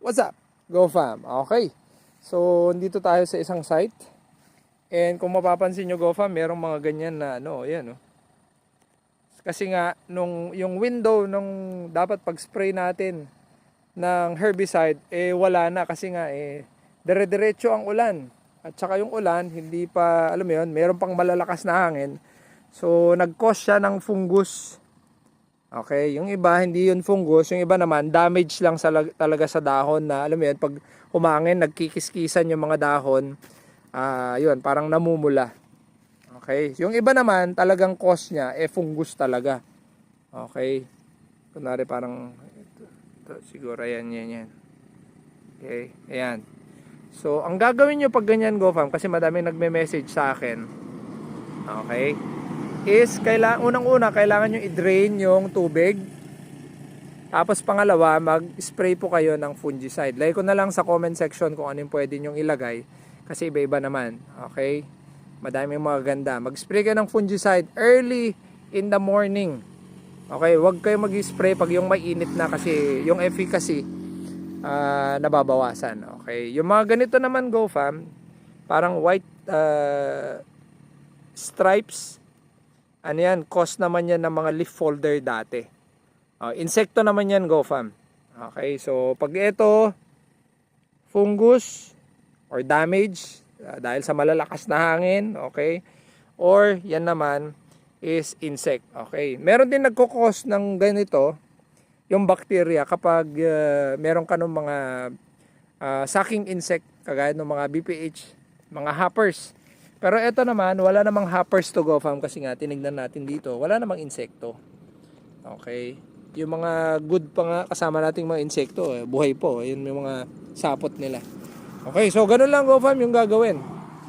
What's up? Go fam. Okay. So, dito tayo sa isang site. And kung mapapansin nyo, Go fam, merong mga ganyan na ano, yan oh. Kasi nga, nung, yung window nung dapat pag-spray natin ng herbicide, eh wala na kasi nga eh dire-diretso ang ulan. At saka yung ulan, hindi pa, alam mo yun, meron pang malalakas na hangin. So, nag-cause siya ng fungus. Okay, yung iba hindi yun fungus, yung iba naman damage lang sa, talaga sa dahon na alam mo yun, pag humangin, nagkikiskisan yung mga dahon, ah yun, parang namumula. Okay, yung iba naman talagang cause niya, eh fungus talaga. Okay, kunwari parang, ito, ito, siguro yan, yan, yan. Okay, ayan. So, ang gagawin nyo pag ganyan, GoFam, kasi madami nagme-message sa akin. Okay, is kailangan unang-una kailangan nyo i-drain yung tubig. Tapos pangalawa, mag-spray po kayo ng fungicide. Lagay ko na lang sa comment section kung ano yung pwede nyo ilagay kasi iba-iba naman. Okay? Madami mga ganda. Mag-spray kayo ng fungicide early in the morning. Okay, wag kayo mag-spray pag yung mainit na kasi yung efficacy ah, nababawasan. Okay, yung mga ganito naman go fam, parang white ah, stripes ano yan, cause naman yan ng mga leaf folder dati. Uh, insekto naman yan, go fam. Okay, so pag ito, fungus or damage uh, dahil sa malalakas na hangin, okay? Or yan naman is insect, okay? Meron din nagkukos ng ganito, yung bacteria kapag uh, meron ka ng mga uh, sucking insect kagaya ng mga BPH, mga hoppers. Pero ito naman, wala namang hoppers to go farm kasi nga tinignan natin dito, wala namang insekto. Okay? Yung mga good pa nga kasama nating mga insekto, eh, buhay po, yun yung mga sapot nila. Okay, so ganun lang go farm yung gagawin.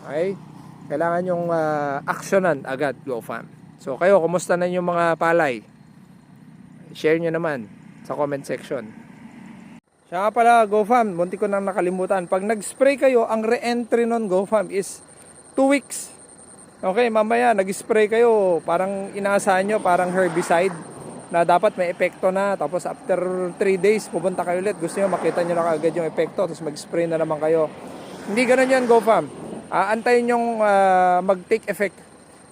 Okay? Kailangan yung uh, aksyonan agad go farm. So kayo, kumusta na yung mga palay? Share nyo naman sa comment section. Siya pala, GoFam, munti ko nang nakalimutan. Pag nag-spray kayo, ang re-entry nun, GoFam, is 2 weeks. Okay, mamaya nag-spray kayo, parang inaasahan nyo, parang herbicide na dapat may epekto na. Tapos after 3 days, pupunta kayo ulit. Gusto nyo, makita nyo na kaagad yung epekto, tapos mag-spray na naman kayo. Hindi ganun yan, GoFam. Uh, antayin yung uh, mag-take effect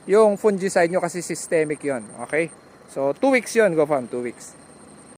yung fungicide nyo kasi systemic yon Okay? So, 2 weeks yon GoFam, 2 weeks.